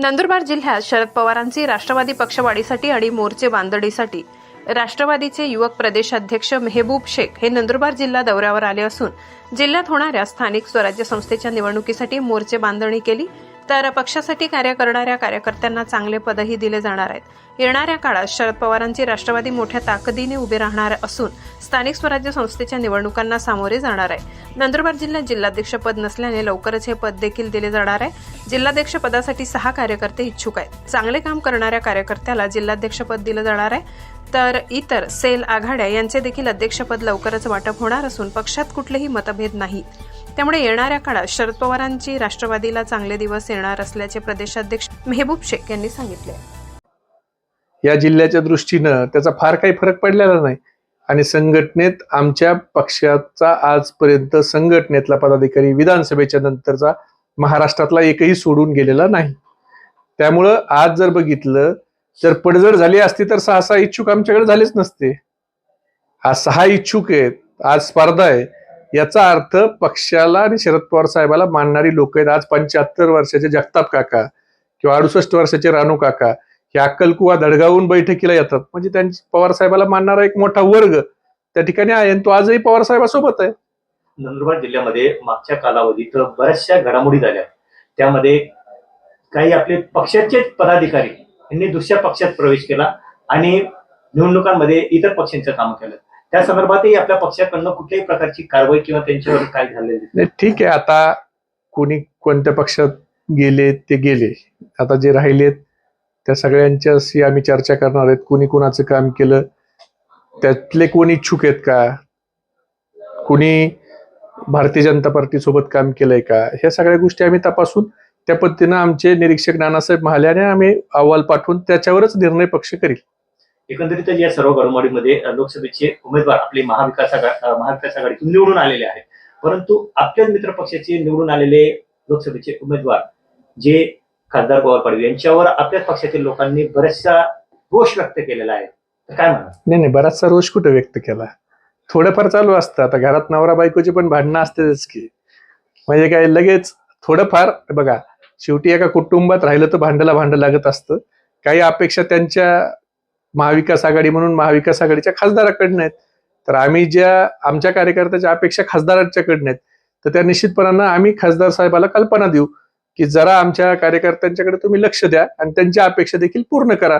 नंदुरबार जिल्ह्यात शरद पवारांची राष्ट्रवादी पक्षवाढीसाठी आणि मोर्चे बांधणीसाठी. राष्ट्रवादीचे युवक प्रदेशाध्यक्ष मेहबूब शेख हे नंदुरबार जिल्हा दौऱ्यावर आले असून जिल्ह्यात होणाऱ्या स्थानिक स्वराज्य संस्थेच्या निवडणुकीसाठी मोर्चे बांधणी केली तर पक्षासाठी कार्य करणाऱ्या कार्यकर्त्यांना चांगले पदही दिले जाणार आहेत. येणाऱ्या काळात शरद पवारांची राष्ट्रवादी मोठ्या ताकदीने उभे राहणार असून स्थानिक स्वराज्य संस्थेच्या निवडणुकांना सामोरे जाणार आहे. नंदुरबार जिल्ह्यात जिल्हाध्यक्षपद नसल्याने लवकरच हे पद देखील दिले जाणार आहे. जिल्हाध्यक्ष पदासाठी सहा कार्यकर्ते इच्छुक आहेत. चांगले काम करणाऱ्या कार्यकर्त्याला जिल्हाध्यक्षपद दिलं जाणार आहे. तर इतर सेल आघाड्या यांचे देखील अध्यक्षपद लवकरच वाटप होणार असून पक्षात कुठलेही मतभेद नाही. त्यामुळे येणाऱ्या काळात शरद पवारांची राष्ट्रवादीला चांगले दिवस येणार असल्याचे प्रदेशाध्यक्ष मेहबूब शेख यांनी सांगितले. या जिल्ह्याच्या दृष्टीनं त्याचा फार काही फरक पडलेला नाही. आणि संघटनेत आमच्या पक्षाचा आजपर्यंत संघटनेतला पदाधिकारी विधानसभेच्या नंतरचा महाराष्ट्रातला एकही सोडून गेलेला नाही. त्यामुळं आज जर बघितलं जर पडझड झाली असती तर सहा सहा इच्छुक आमच्याकडे झालेच नसते. आज सहा इच्छुक आहेत आज स्पर्धा आहे. याचा अर्थ पक्षाला आणि शरद पवार साहेबाला मानणारी लोक आहेत आज पंच्याहत्तर वर्षाचे जगताप काका किंवा अडुसष्ट वर्षाचे रानू काका. हे अक्कलकुवा दडगावून बैठकीला येतात. म्हणजे त्यांची पवार साहेबाला मानणारा एक मोठा वर्ग त्या ठिकाणी आहे आणि तो आजही पवार साहेबासोबत आहे. नंदुरबार जिल्ह्यामध्ये मागच्या कालावधीत बऱ्याचशा घडामोडी झाल्या. त्यामध्ये काही आपले पक्षाचे पदाधिकारी यांनी दुसऱ्या पक्षात प्रवेश केला आणि निवडणुकांमध्ये इतर पक्षांचं काम केलं त्या संदर्भातही आपल्या पक्षाकडनं कुठल्याही प्रकारची कारवाई किंवा त्यांच्यावर काय झालेली नाही ठीक आहे. आता कोणी कोणत्या पक्षात गेले ते गेले. आता जे राहिलेत त्या सगळ्यांच्याशी आम्ही चर्चा करणार आहेत. कोणी कोणाचं काम केलं त्यातले कोण इच्छुक आहेत का? कोणी भारतीय जनता पार्टी सोबत काम केलंय का? ह्या सगळ्या गोष्टी आम्ही तपासून त्या पद्धतीनं आमचे निरीक्षक नानासाहेब महाल्याने आम्ही अहवाल पाठवून त्याच्यावरच निर्णय पक्ष करील. एकंदरीत या सर्व घडामोडीमध्ये लोकसभेचे उमेदवार आपले महाविकास आघा- महाविकास आघाडीतून निवडून आलेले आहेत. परंतु आपल्याच मित्र पक्षाचे निवडून आलेले लोकसभेचे उमेदवार जे खासदार गोवाल पाडवी यांच्यावर आपल्याच पक्षातील लोकांनी बऱ्याचशा रोष व्यक्त केलेला आहे. तर काय म्हणा नाही नाही बराचसा रोष कुठे व्यक्त केला? थोडंफार चालू असतं. आता घरात नवरा बायकोची पण भांडणं असतेच की. म्हणजे काय लगेच थोडंफार बघा शेवटी एका कुटुंबात राहिलं तर भांडला भांड लागत असतं. काही अपेक्षा त्यांच्या महाविकास आघाडी म्हणून महाविकास आघाडीच्या खासदाराकडनं आहेत. तर आम्ही ज्या आमच्या कार्यकर्त्याच्या अपेक्षा खासदारांच्याकडनं आहेत. तर त्या निश्चितपणानं आम्ही खासदार साहेबाला कल्पना देऊ की जरा आमच्या कार्यकर्त्यांच्याकडे तुम्ही लक्ष द्या आणि त्यांच्या अपेक्षा देखील पूर्ण करा.